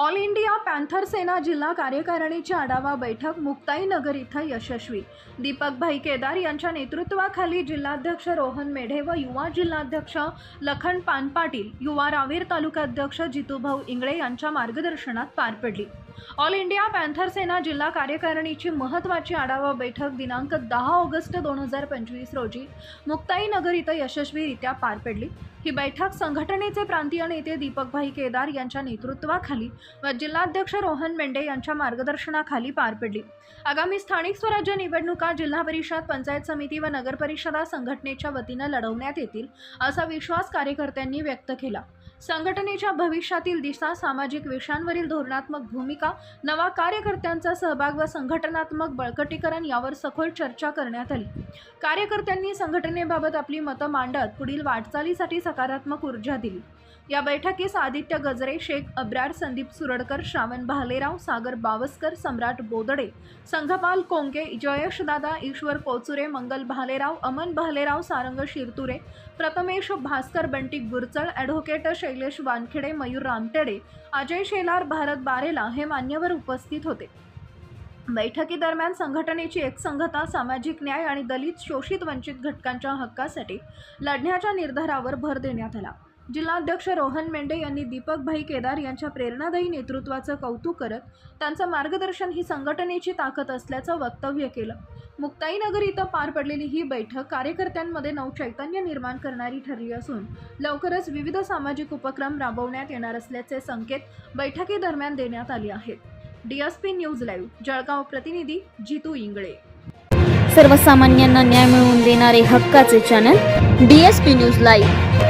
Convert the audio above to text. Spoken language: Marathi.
ऑल इंडिया पॅन्थर सेना जिल्हा कार्यकारिणीची आढावा बैठक मुक्ताईनगर इथं यशस्वी. दीपकभाई केदार यांच्या नेतृत्वाखाली जिल्हाध्यक्ष रोहन मेढे व युवा जिल्हाध्यक्ष लखन पानपाटील युवा रावेर तालुकाध्यक्ष जितूभाऊ इंगळे यांच्या मार्गदर्शनात पार पडली. ऑल इंडिया पॅन्थर सेना जिल्हा कार्यकारिणीची महत्त्वाची आढावा बैठक दिनांक दहा ऑगस्ट दोन हजार पंचवीस रोजी मुक्ताईनगर इथं यशस्वीरित्या पार पडली. ही बैठक संघटनेचे प्रांतीय नेते दीपकभाई केदार यांच्या नेतृत्वाखाली व जिल्हाध्यक्ष रोहन मेंढे यांच्या मार्गदर्शनाखाली पार पडली. आगामी स्थानिक स्वराज्य निवडणुका जिल्हा परिषद पंचायत समिती व नगरपरिषदा संघटनेच्या वतीनं लढवण्यात येतील असा विश्वास कार्यकर्त्यांनी व्यक्त केला. संघटनेच्या भविष्यातील दिशा सामाजिक विषयांवरील धोरणात्मक भूमिका नवा कार्यकर्त्यांचा सहभाग व संघटनात्मक बळकटीकरण यावर सखोल चर्चा करण्यात आली. कार्यकर्त्यांनी संघटनेबाबत आपली मतं मांडत पुढील वाटचालीसाठी सकारात्मक ऊर्जा दिली. या बैठकीस आदित्य गजरे शेख अब्रार संदीप सुरडकर श्रावण भालेराव सागर बावस्कर सम्राट बोदडे संघपाल कोंके जयशदादा ईश्वर कोचुरे मंगल भालेराव अमन भालेराव सारंग शिरतुरे प्रथमेश भास्कर बंटी गुरचळ ॲडव्होकेट शैलेश वानखेडे मयूर रामटेडे अजय शेलार भारत बारेला हे मान्यवर उपस्थित होते. बैठकीदरम्यान संघटनेची एकसंघता सामाजिक न्याय आणि दलित शोषित वंचित घटकांच्या हक्कासाठी लढण्याच्या निर्धारावर भर देण्यात आला. जिल्हाध्यक्ष रोहन मेंढे यांनी दीपकभाई केदार यांच्या प्रेरणादायी नेतृत्वाचं कौतुक करत त्यांचं मार्गदर्शन ही संघटनेची ताकद असल्याचं वक्तव्य केलं. मुक्ताईनगर इथं पार पडलेली ही बैठक कार्यकर्त्यांमध्ये नवचैतन्य निर्माण करणारी ठरली असून लवकरच विविध सामाजिक उपक्रम राबवण्यात येणार असल्याचे संकेत बैठकीदरम्यान देण्यात आले आहेत. डीएसपी न्यूज लाईव्ह जळगाव प्रतिनिधी जितू इंगळे. सर्वसामान्यांना न्याय मिळवून देणारे हक्काचे channel D S P news live.